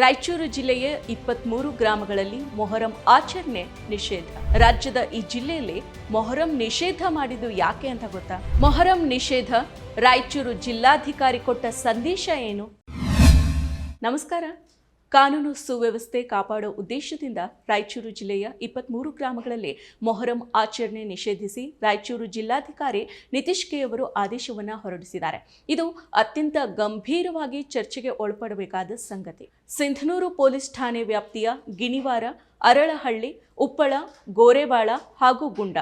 ರಾಯಚೂರು ಜಿಲ್ಲೆಯ ಇಪ್ಪತ್ಮೂರು ಗ್ರಾಮಗಳಲ್ಲಿ ಮೊಹರಂ ಆಚರಣೆ ನಿಷೇಧ. ರಾಜ್ಯದ ಈ ಜಿಲ್ಲೆಯಲ್ಲಿ ಮೊಹರಂ ನಿಷೇಧ ಮಾಡಿದ್ದು ಯಾಕೆ ಅಂತ ಗೊತ್ತಾ? ಮೊಹರಂ ನಿಷೇಧ ರಾಯಚೂರು ಜಿಲ್ಲಾಧಿಕಾರಿ ಕೊಟ್ಟ ಸಂದೇಶ ಏನು? ನಮಸ್ಕಾರ. ಕಾನೂನು ಸುವ್ಯವಸ್ಥೆ ಕಾಪಾಡೋ ಉದ್ದೇಶದಿಂದ ರಾಯಚೂರು ಜಿಲ್ಲೆಯ ಇಪ್ಪತ್ಮೂರು ಗ್ರಾಮಗಳಲ್ಲಿ ಮೊಹರಂ ಆಚರಣೆ ನಿಷೇಧಿಸಿ ರಾಯಚೂರು ಜಿಲ್ಲಾಧಿಕಾರಿ ನಿತೀಶ್ ಕೆ ಅವರು ಆದೇಶವನ್ನು ಹೊರಡಿಸಿದ್ದಾರೆ. ಇದು ಅತ್ಯಂತ ಗಂಭೀರವಾಗಿ ಚರ್ಚೆಗೆ ಒಳಪಡಬೇಕಾದ ಸಂಗತಿ. ಸಿಂಧನೂರು ಪೊಲೀಸ್ ಠಾಣೆ ವ್ಯಾಪ್ತಿಯ ಗಿಣಿವಾರ, ಅರಳಹಳ್ಳಿ, ಉಪ್ಪಳ, ಗೋರೆಬಾಳ ಹಾಗೂ ಗುಂಡ.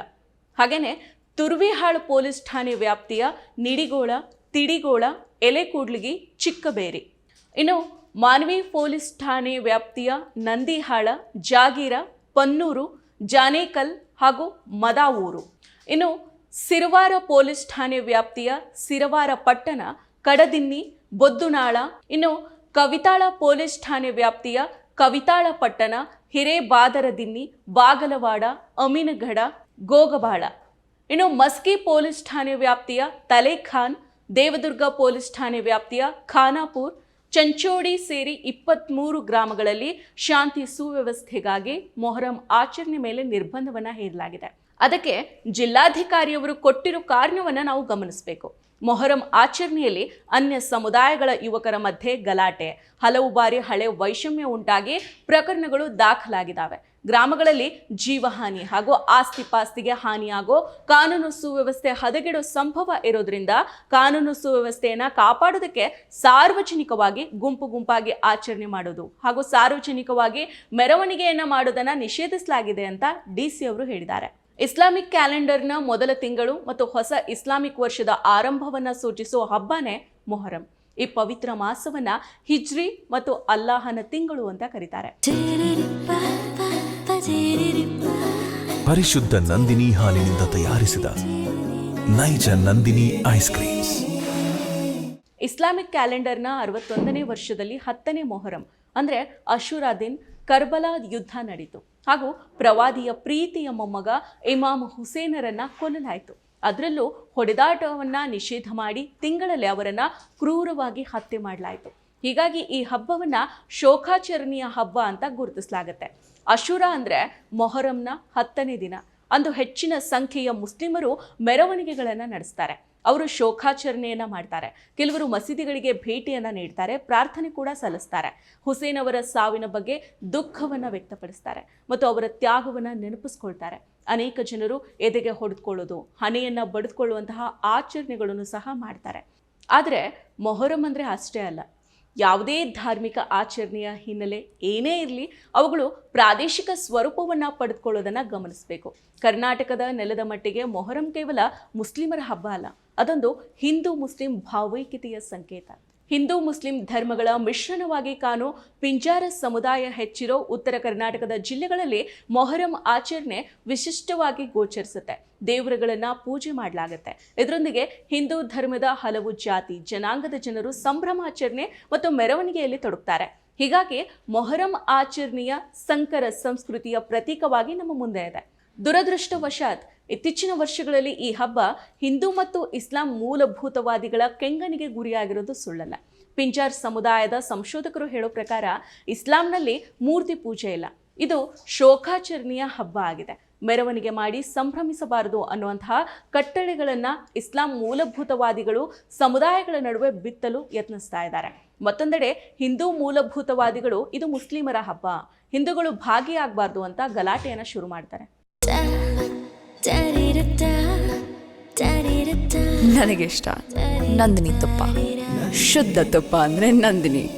ಹಾಗೇನೆ ತುರ್ವಿಹಾಳ್ ಪೊಲೀಸ್ ಠಾಣೆ ವ್ಯಾಪ್ತಿಯ ನಿಡಿಗೋಳ, ತಿಡಿಗೋಳ, ಎಲೆಕೂಡ್ಲಿಗಿ, ಚಿಕ್ಕಬೇರಿ. ಇನ್ನು ಮಾನ್ವಿ ಪೊಲೀಸ್ ಠಾಣೆ ವ್ಯಾಪ್ತಿಯ ನಂದಿಹಾಳ, ಜಾಗೀರ, ಪನ್ನೂರು, ಜಾನೇಕಲ್ ಹಾಗೂ ಮದಾವೂರು. ಇನ್ನು ಸಿರವಾರ ಪೊಲೀಸ್ ಠಾಣೆ ವ್ಯಾಪ್ತಿಯ ಸಿರವಾರ ಪಟ್ಟಣ, ಕಡದಿನ್ನಿ, ಬೊದ್ದುನಾಳ, ಇನ್ನು ಕವಿತಾಳ ಪೊಲೀಸ್ ಠಾಣೆ ವ್ಯಾಪ್ತಿಯ ಕವಿತಾಳ ಪಟ್ಟಣ ಹಿರೇಬಾದರದಿನ್ನಿ ಬಾಗಲವಾಡ ಅಮೀನಗಡ ಗೋಗಬಾಳ ಇನ್ನು ಮಸ್ಕಿ ಪೊಲೀಸ್ ಠಾಣೆ ವ್ಯಾಪ್ತಿಯ ತಲೆಖಾನ್, ದೇವದುರ್ಗ ಪೊಲೀಸ್ ಠಾಣೆ ವ್ಯಾಪ್ತಿಯ ಖಾನಾಪುರ್ ಚಂಚೋಡಿ ಸೇರಿ ಇಪ್ಪತ್ತ್ಮೂರು ಗ್ರಾಮಗಳಲ್ಲಿ ಶಾಂತಿ ಸುವ್ಯವಸ್ಥೆಗಾಗಿ ಮೊಹರಂ ಆಚರಣೆ ಮೇಲೆ ನಿರ್ಬಂಧವನ್ನು ಹೇರಲಾಗಿದೆ. ಅದಕ್ಕೆ ಜಿಲ್ಲಾಧಿಕಾರಿಯವರು ಕೊಟ್ಟಿರೋ ಕಾರಣವನ್ನು ನಾವು ಗಮನಿಸಬೇಕು. ಮೊಹರಂ ಆಚರಣೆಯಲ್ಲಿ ಅನ್ಯ ಸಮುದಾಯಗಳ ಯುವಕರ ಮಧ್ಯೆ ಗಲಾಟೆ, ಹಲವು ಬಾರಿ ಹಳೆ ವೈಷಮ್ಯ ಉಂಟಾಗಿ ಪ್ರಕರಣಗಳು ದಾಖಲಾಗಿದ್ದಾವೆ ಗ್ರಾಮಗಳಲ್ಲಿ ಜೀವಹಾನಿ ಹಾಗೂ ಆಸ್ತಿ ಪಾಸ್ತಿಗೆ ಹಾನಿಯಾಗೋ ಕಾನೂನು ಸುವ್ಯವಸ್ಥೆ ಹದಗೆಡೋ ಸಂಭವ ಇರೋದ್ರಿಂದ ಕಾನೂನು ಸುವ್ಯವಸ್ಥೆಯನ್ನು ಕಾಪಾಡೋದಕ್ಕೆ ಸಾರ್ವಜನಿಕವಾಗಿ ಗುಂಪು ಗುಂಪಾಗಿ ಆಚರಣೆ ಮಾಡೋದು ಹಾಗೂ ಸಾರ್ವಜನಿಕವಾಗಿ ಮೆರವಣಿಗೆಯನ್ನ ಮಾಡೋದನ್ನ ನಿಷೇಧಿಸಲಾಗಿದೆ ಅಂತ ಡಿ ಸಿ ಅವರು ಹೇಳಿದ್ದಾರೆ. ಇಸ್ಲಾಮಿಕ್ ಕ್ಯಾಲೆಂಡರ್ನ ಮೊದಲ ತಿಂಗಳು ಮತ್ತು ಹೊಸ ಇಸ್ಲಾಮಿಕ್ ವರ್ಷದ ಆರಂಭವನ್ನ ಸೂಚಿಸುವ ಹಬ್ಬನೇ ಮೊಹರಂ. ಈ ಪವಿತ್ರ ಮಾಸವನ್ನ ಹಿಜ್ರಿ ಮತ್ತು ಅಲ್ಲಾಹನ ತಿಂಗಳು ಅಂತ ಕರೀತಾರೆ. ಪರಿಶುದ್ಧ ನಂದಿನಿ ಹಾಲಿನಿಂದ ತಯಾರಿಸಿದ ನೈಜ ನಂದಿನಿ ಐಸ್ ಕ್ರೀಮ್ ಇಸ್ಲಾಮಿಕ್ ಕ್ಯಾಲೆಂಡರ್ನ ಅರವತ್ತೊಂದನೇ ವರ್ಷದಲ್ಲಿ ಹತ್ತನೇ ಮೊಹರಂ, ಅಂದರೆ ಅಶುರಾ ದಿನ್ ಕರ್ಬಲಾ ಯುದ್ಧ ನಡೀತು. ಹಾಗೂ ಪ್ರವಾದಿಯ ಪ್ರೀತಿಯ ಮೊಮ್ಮಗ ಇಮಾಮ್ ಹುಸೇನರನ್ನ ಕೊಲ್ಲಲಾಯಿತು. ಅದರಲ್ಲೂ ಹೊಡೆದಾಟವನ್ನು ನಿಷೇಧ ಮಾಡಿ ತಿಂಗಳಲ್ಲಿ ಅವರನ್ನು ಕ್ರೂರವಾಗಿ ಹತ್ಯೆ ಮಾಡಲಾಯಿತು. ಹೀಗಾಗಿ ಈ ಹಬ್ಬವನ್ನ ಶೋಕಾಚರಣೆಯ ಹಬ್ಬ ಅಂತ ಗುರುತಿಸಲಾಗುತ್ತೆ. ಅಶುರ ಅಂದರೆ ಮೊಹರಂನ ಹತ್ತನೇ ದಿನ. ಅಂದು ಹೆಚ್ಚಿನ ಸಂಖ್ಯೆಯ ಮುಸ್ಲಿಮರು ಮೆರವಣಿಗೆಗಳನ್ನು ನಡೆಸ್ತಾರೆ. ಅವರು ಶೋಕಾಚರಣೆಯನ್ನು ಮಾಡ್ತಾರೆ. ಕೆಲವರು ಮಸೀದಿಗಳಿಗೆ ಭೇಟಿಯನ್ನು ನೀಡ್ತಾರೆ, ಪ್ರಾರ್ಥನೆ ಕೂಡ ಸಲ್ಲಿಸ್ತಾರೆ. ಹುಸೇನ್ ಅವರ ಸಾವಿನ ಬಗ್ಗೆ ದುಃಖವನ್ನು ವ್ಯಕ್ತಪಡಿಸ್ತಾರೆ ಮತ್ತು ಅವರ ತ್ಯಾಗವನ್ನು ನೆನಪಿಸ್ಕೊಳ್ತಾರೆ. ಅನೇಕ ಜನರು ಎದೆಗೆ ಹೊಡೆದುಕೊಳ್ಳೋದು, ಹಣೆಯನ್ನು ಬಡಿದುಕೊಳ್ಳುವಂತಹ ಆಚರಣೆಗಳನ್ನು ಸಹ ಮಾಡ್ತಾರೆ. ಆದರೆ ಮೊಹರಂ ಅಂದರೆ ಅಷ್ಟೇ ಅಲ್ಲ. ಯಾವುದೇ ಧಾರ್ಮಿಕ ಆಚರಣೆಯ ಹಿನ್ನೆಲೆ ಏನೇ ಇರಲಿ, ಅವುಗಳು ಪ್ರಾದೇಶಿಕ ಸ್ವರೂಪವನ್ನು ಪಡೆದುಕೊಳ್ಳೋದನ್ನು ಗಮನಿಸಬೇಕು. ಕರ್ನಾಟಕದ ನೆಲದ ಮಟ್ಟಿಗೆ ಮೊಹರಂ ಕೇವಲ ಮುಸ್ಲಿಮರ ಹಬ್ಬ ಅಲ್ಲ, ಅದೊಂದು ಹಿಂದೂ ಮುಸ್ಲಿಂ ಭಾವೈಕ್ಯತೆಯ ಸಂಕೇತ. ಹಿಂದೂ ಮುಸ್ಲಿಂ ಧರ್ಮಗಳ ಮಿಶ್ರಣವಾಗಿ ಕಾಣೋ ಪಿಂಜಾರ ಸಮುದಾಯ ಹೆಚ್ಚಿರೋ ಉತ್ತರ ಕರ್ನಾಟಕದ ಜಿಲ್ಲೆಗಳಲ್ಲಿ ಮೊಹರಂ ಆಚರಣೆ ವಿಶಿಷ್ಟವಾಗಿ ಗೋಚರಿಸುತ್ತೆ. ದೇವರುಗಳನ್ನ ಪೂಜೆ ಮಾಡಲಾಗುತ್ತೆ. ಇದರೊಂದಿಗೆ ಹಿಂದೂ ಧರ್ಮದ ಹಲವು ಜಾತಿ, ಜನಾಂಗದ ಜನರು ಸಂಭ್ರಮಾಚರಣೆ ಮತ್ತು ಮೆರವಣಿಗೆಯಲ್ಲಿ ತೊಡಗ್ತಾರೆ. ಹೀಗಾಗಿ ಮೊಹರಂ ಆಚರಣೆಯ ಸಂಕರ ಸಂಸ್ಕೃತಿಯ ಪ್ರತೀಕವಾಗಿ ನಮ್ಮ ಮುಂದೆ ಇದೆ. ದುರದೃಷ್ಟವಶಾತ್ ಇತ್ತೀಚಿನ ವರ್ಷಗಳಲ್ಲಿ ಈ ಹಬ್ಬ ಹಿಂದೂ ಮತ್ತು ಇಸ್ಲಾಂ ಮೂಲಭೂತವಾದಿಗಳ ಕೆಂಗನಿಗೆ ಗುರಿಯಾಗಿರೋದು ಸುಳ್ಳಲ್ಲ. ಪಿಂಜಾರ್ ಸಮುದಾಯದ ಸಂಶೋಧಕರು ಹೇಳೋ ಪ್ರಕಾರ ಇಸ್ಲಾಂನಲ್ಲಿ ಮೂರ್ತಿ ಪೂಜೆ ಇಲ್ಲ. ಇದು ಶೋಕಾಚರಣೆಯ ಹಬ್ಬ ಆಗಿದೆ. ಮೆರವಣಿಗೆ ಮಾಡಿ ಸಂಭ್ರಮಿಸಬಾರದು ಅನ್ನುವಂತಹ ಕಟ್ಟಳೆಗಳನ್ನು ಇಸ್ಲಾಂ ಮೂಲಭೂತವಾದಿಗಳು ಸಮುದಾಯಗಳ ನಡುವೆ ಬಿತ್ತಲು ಯತ್ನಿಸ್ತಾ ಇದ್ದಾರೆ. ಮತ್ತೊಂದೆಡೆ ಹಿಂದೂ ಮೂಲಭೂತವಾದಿಗಳು ಇದು ಮುಸ್ಲಿಮರ ಹಬ್ಬ. ಹಿಂದೂಗಳು ಭಾಗಿಯಾಗಬಾರ್ದು ಅಂತ ಗಲಾಟೆಯನ್ನು ಶುರು ಮಾಡ್ತಾರೆ. ನನಗಿಷ್ಟ. ನಂದಿನಿ ತುಪ್ಪ. ಶುದ್ಧ ತುಪ್ಪ ಅಂದ್ರೆ ನಂದಿನಿ.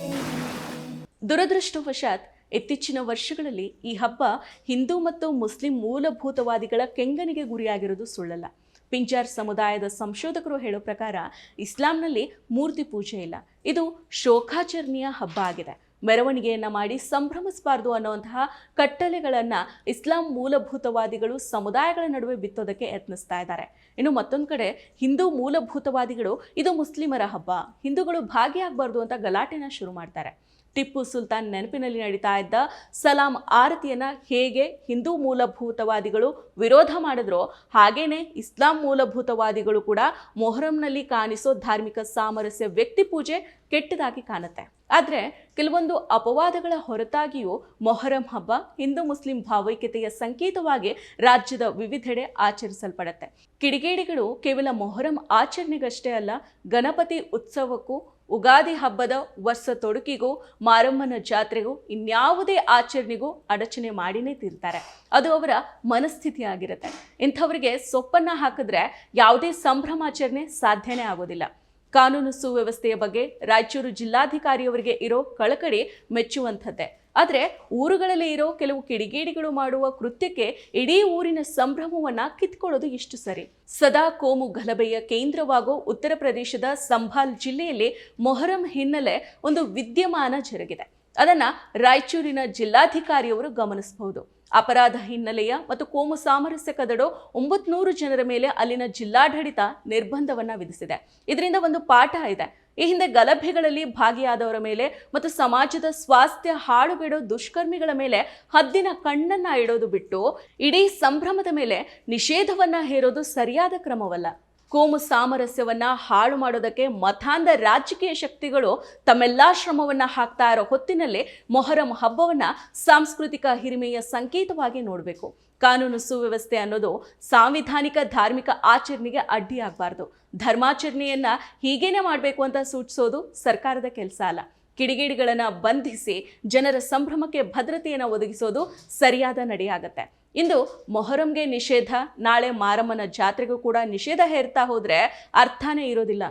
ದುರದೃಷ್ಟವಶಾತ್ ಇತ್ತೀಚಿನ ವರ್ಷಗಳಲ್ಲಿ ಈ ಹಬ್ಬ ಹಿಂದೂ ಮತ್ತು ಮುಸ್ಲಿಂ ಮೂಲಭೂತವಾದಿಗಳ ಕೆಂಗನಿಗೆ ಗುರಿಯಾಗಿರುವುದು ಸುಳ್ಳಲ್ಲ. ಪಿಂಜಾರ್ ಸಮುದಾಯದ ಸಂಶೋಧಕರು ಹೇಳೋ ಪ್ರಕಾರ ಇಸ್ಲಾಂನಲ್ಲಿ ಮೂರ್ತಿ ಪೂಜೆ ಇಲ್ಲ. ಇದು ಶೋಕಾಚರಣೆಯ ಹಬ್ಬ ಆಗಿದೆ. ಮೆರವಣಿಗೆಯನ್ನ ಮಾಡಿ ಸಂಭ್ರಮಿಸಬಾರ್ದು ಅನ್ನುವಂತಹ ಕಟ್ಟಳೆಗಳನ್ನು ಇಸ್ಲಾಂ ಮೂಲಭೂತವಾದಿಗಳು ಸಮುದಾಯಗಳ ನಡುವೆ ಬಿತ್ತೋದಕ್ಕೆ ಯತ್ನಿಸ್ತಾ ಇದ್ದಾರೆ. ಇನ್ನು ಮತ್ತೊಂದು ಕಡೆ ಹಿಂದೂ ಮೂಲಭೂತವಾದಿಗಳು ಇದು ಮುಸ್ಲಿಮರ ಹಬ್ಬ. ಹಿಂದೂಗಳು ಭಾಗಿಯಾಗಬಾರ್ದು ಅಂತ ಗಲಾಟೆನ ಶುರು ಮಾಡ್ತಾರೆ. ಟಿಪ್ಪು ಸುಲ್ತಾನ್ ನೆನಪಿನಲ್ಲಿ ನಡೀತಾ ಇದ್ದ ಸಲಾಂ ಆರತಿಯನ್ನ ಹೇಗೆ ಹಿಂದೂ ಮೂಲಭೂತವಾದಿಗಳು ವಿರೋಧ ಮಾಡಿದ್ರೋ ಹಾಗೇನೆ ಇಸ್ಲಾಂ ಮೂಲಭೂತವಾದಿಗಳು ಕೂಡ ಮೊಹರಂನಲ್ಲಿ ಕಾಣಿಸೋ ಧಾರ್ಮಿಕ ಸಾಮರಸ್ಯ ವ್ಯಕ್ತಿ ಪೂಜೆ ಕೆಟ್ಟದಾಗಿ ಕಾಣುತ್ತೆ. ಆದರೆ ಕೆಲವೊಂದು ಅಪವಾದಗಳ ಹೊರತಾಗಿಯೂ ಮೊಹರಂ ಹಬ್ಬ ಹಿಂದೂ ಮುಸ್ಲಿಂ ಭಾವೈಕ್ಯತೆಯ ಸಂಕೇತವಾಗಿ ರಾಜ್ಯದ ವಿವಿಧೆಡೆ ಆಚರಿಸಲ್ಪಡುತ್ತೆ. ಕಿಡಿಗೇಡಿಗಳು ಕೇವಲ ಮೊಹರಂ ಆಚರಣೆಗಷ್ಟೇ ಅಲ್ಲ, ಗಣಪತಿ ಉತ್ಸವಕ್ಕೂ ಉಗಾದಿ ಹಬ್ಬದ ವರ್ಷ ತೊಡಕಿಗೂ ಮಾರಮ್ಮನ ಜಾತ್ರೆಗೂ ಇನ್ಯಾವುದೇ ಆಚರಣೆಗೂ ಅಡಚಣೆ ಮಾಡಿನೇ ತೀರ್ತಾರೆ. ಅದು ಅವರ ಮನಸ್ಥಿತಿ ಆಗಿರುತ್ತೆ ಇಂಥವರಿಗೆ ಸೊಪ್ಪನ್ನ ಹಾಕಿದ್ರೆ ಯಾವುದೇ ಸಂಭ್ರಮಾಚರಣೆ ಸಾಧ್ಯನೇ ಆಗೋದಿಲ್ಲ. ಕಾನೂನು ಸುವ್ಯವಸ್ಥೆಯ ಬಗ್ಗೆ ರಾಯಚೂರು ಜಿಲ್ಲಾಧಿಕಾರಿಯವರಿಗೆ ಇರೋ ಕಳಕಳಿ ಮೆಚ್ಚುವಂಥದ್ದೇ. ಆದರೆ ಊರುಗಳಲ್ಲಿ ಇರೋ ಕೆಲವು ಕಿಡಿಗೇಡಿಗಳು ಮಾಡುವ ಕೃತ್ಯಕ್ಕೆ ಇಡೀ ಊರಿನ ಸಂಭ್ರಮವನ್ನ ಕಿತ್ಕೊಳ್ಳೋದು ಇಷ್ಟು ಸರಿ. ಸದಾ ಕೋಮು ಗಲಭೆಯ ಕೇಂದ್ರವಾಗೋ ಉತ್ತರ ಪ್ರದೇಶದ ಸಂಭಾಲ್ ಜಿಲ್ಲೆಯಲ್ಲಿ ಮೊಹರಂ ಹಿನ್ನೆಲೆ ಒಂದು ವಿದ್ಯಮಾನ ಜರುಗಿದೆ. ಅದನ್ನ ರಾಯಚೂರಿನ ಜಿಲ್ಲಾಧಿಕಾರಿಯವರು ಗಮನಿಸಬಹುದು. ಅಪರಾಧ ಹಿನ್ನೆಲೆಯ ಮತ್ತು ಕೋಮು ಸಾಮರಸ್ಯ ಕದಡೋ ಒಂಬತ್ನೂರು ಜನರ ಮೇಲೆ ಅಲ್ಲಿನ ಜಿಲ್ಲಾಡಳಿತ ನಿರ್ಬಂಧವನ್ನ ವಿಧಿಸಿದೆ. ಇದರಿಂದ ಒಂದು ಪಾಠ ಇದೆ. ಈ ಹಿಂದೆ ಗಲಭೆಗಳಲ್ಲಿ ಭಾಗಿಯಾದವರ ಮೇಲೆ ಮತ್ತು ಸಮಾಜದ ಸ್ವಾಸ್ಥ್ಯ ಹಾಳುಬಿಡೋ ದುಷ್ಕರ್ಮಿಗಳ ಮೇಲೆ ಹದ್ದಿನ ಕಣ್ಣನ್ನ ಇಡೋದು ಬಿಟ್ಟು ಇಡೀ ಸಂಭ್ರಮದ ಮೇಲೆ ನಿಷೇಧವನ್ನ ಹೇರೋದು ಸರಿಯಾದ ಕ್ರಮವಲ್ಲ. ಕೋಮು ಸಾಮರಸ್ಯವನ್ನ ಹಾಳು ಮಾಡೋದಕ್ಕೆ ಮತಾಂಧ ರಾಜಕೀಯ ಶಕ್ತಿಗಳು ತಮ್ಮೆಲ್ಲಾ ಶ್ರಮವನ್ನ ಹಾಕ್ತಾ ಇರೋ ಹೊತ್ತಿನಲ್ಲಿ ಮೊಹರಂ ಹಬ್ಬವನ್ನ ಸಾಂಸ್ಕೃತಿಕ ಹಿರಿಮೆಯ ಸಂಕೇತವಾಗಿ ನೋಡಬೇಕು. ಕಾನೂನು ಸುವ್ಯವಸ್ಥೆ ಅನ್ನೋದು ಸಾಂವಿಧಾನಿಕ ಧಾರ್ಮಿಕ ಆಚರಣೆಗೆ ಅಡ್ಡಿಯಾಗಬಾರ್ದು. ಧರ್ಮಾಚರಣೆಯನ್ನ ಹೀಗೇನೆ ಮಾಡಬೇಕು ಅಂತ ಸೂಚಿಸೋದು ಸರ್ಕಾರದ ಕೆಲಸ ಅಲ್ಲ. ಕಿಡಿಗೇಡಿಗಳನ್ನು ಬಂಧಿಸಿ ಜನರ ಸಂಭ್ರಮಕ್ಕೆ ಭದ್ರತೆಯನ್ನು ಒದಗಿಸೋದು ಸರಿಯಾದ ನಡೆಯಾಗತ್ತೆ. ಇಂದು ಮೊಹರಂಗೆ ನಿಷೇಧ, ನಾಳೆ ಮಾರಮ್ಮನ ಜಾತ್ರೆಗೂ ಕೂಡ ನಿಷೇಧ ಹೇರ್ತಾ ಹೋದ್ರೆ ಅರ್ಥನೇ ಇರೋದಿಲ್ಲ.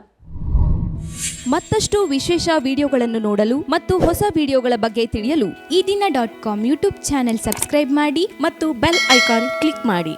ಮತ್ತಷ್ಟು ವಿಶೇಷ ವಿಡಿಯೋಗಳನ್ನು ನೋಡಲು ಮತ್ತು ಹೊಸ ವಿಡಿಯೋಗಳ ಬಗ್ಗೆ ತಿಳಿಯಲು ಈ ದಿನ dot com YouTube channel subscribe ಮಾಡಿ ಮತ್ತು ಬೆಲ್ ಐಕಾನ್ ಕ್ಲಿಕ್ ಮಾಡಿ.